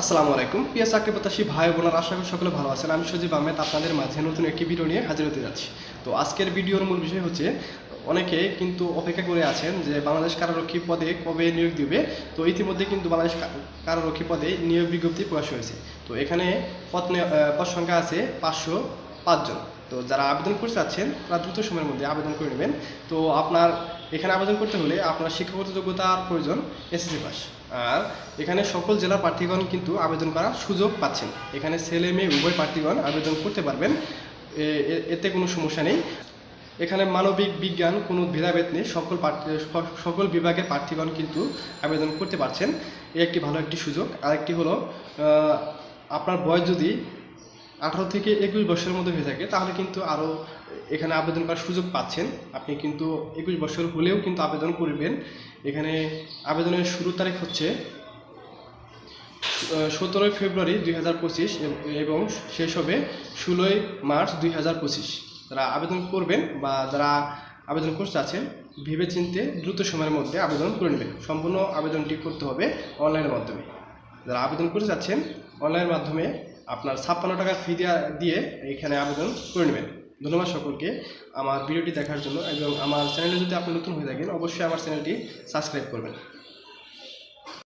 আসসালামু আলাইকুম। প্রিয় চাকরি প্রত্যাশী ভাই বোনার, আশা করি সকলে ভালো আছেন। আমি সজীব আহমেদ, আপনাদের মাঝে নতুন একটি ভিডিও নিয়ে হাজির হতে যাচ্ছি। তো আজকের ভিডিওর মূল বিষয় হচ্ছে, অনেকে কিন্তু অপেক্ষা করে আছেন যে বাংলাদেশ কারারক্ষী পদে কবে নিয়োগ দিবে। তো ইতিমধ্যে কিন্তু বাংলাদেশ কারারক্ষী পদে নিয়োগ বিজ্ঞপ্তি প্রকাশ হয়েছে। তো এখানে পদ পদ সংখ্যা আছে পাঁচশো পাঁচজন তো যারা আবেদন করতে চাচ্ছেন, তারা দ্রুত সময়ের মধ্যে আবেদন করে নেবেন। তো আপনার এখানে আবেদন করতে হলে আপনার শিক্ষাগত যোগ্যতার প্রয়োজন এসএসসি পাস। আর এখানে সকল জেলার প্রার্থীগণ কিন্তু আবেদন করার সুযোগ পাচ্ছেন। এখানে ছেলে, মেয়ে, উভয় প্রার্থীগণ আবেদন করতে পারবেন। এতে কোনো সমস্যা নেই। এখানে মানবিক বিজ্ঞান কোনো ভেদাভেদ নেই। সকল সকল বিভাগের প্রার্থীগণ কিন্তু আবেদন করতে পারছেন। এ একটি ভালো একটি সুযোগ। আরেকটি হলো আপনার বয়স যদি আঠারো থেকে একুশ বছরের মধ্যে হয়ে থাকে, তাহলে কিন্তু আরও এখানে আবেদন করার সুযোগ পাচ্ছেন। আপনি কিন্তু একুশ বছর হলেও কিন্তু আবেদন করবেন। এখানে আবেদনের শুরু তারিখ হচ্ছে সতেরোই ফেব্রুয়ারি দুই হাজার পঁচিশ এবং শেষ হবে ষোলোই মার্চ দুই হাজার পঁচিশ। যারা আবেদন করবেন বা যারা আবেদন করতে চাচ্ছেন ভেবে চিনতে দ্রুত সময়ের মধ্যে আবেদন করে নেবেন। সম্পূর্ণ আবেদনটি করতে হবে অনলাইনের মাধ্যমে। যারা আবেদন করতে চাচ্ছেন, অনলাইনের মাধ্যমে আপনার ছাপ্পান্ন টাকা ফি দেওয়া দিয়ে এখানে আবেদন করে নেবেন। ধন্যবাদ সকলকে আমার ভিডিওটি দেখার জন্য এবং আমার চ্যানেলে যদি আপনি নতুন হয়ে থাকেন, অবশ্যই আমার চ্যানেলটি সাবস্ক্রাইব করবেন।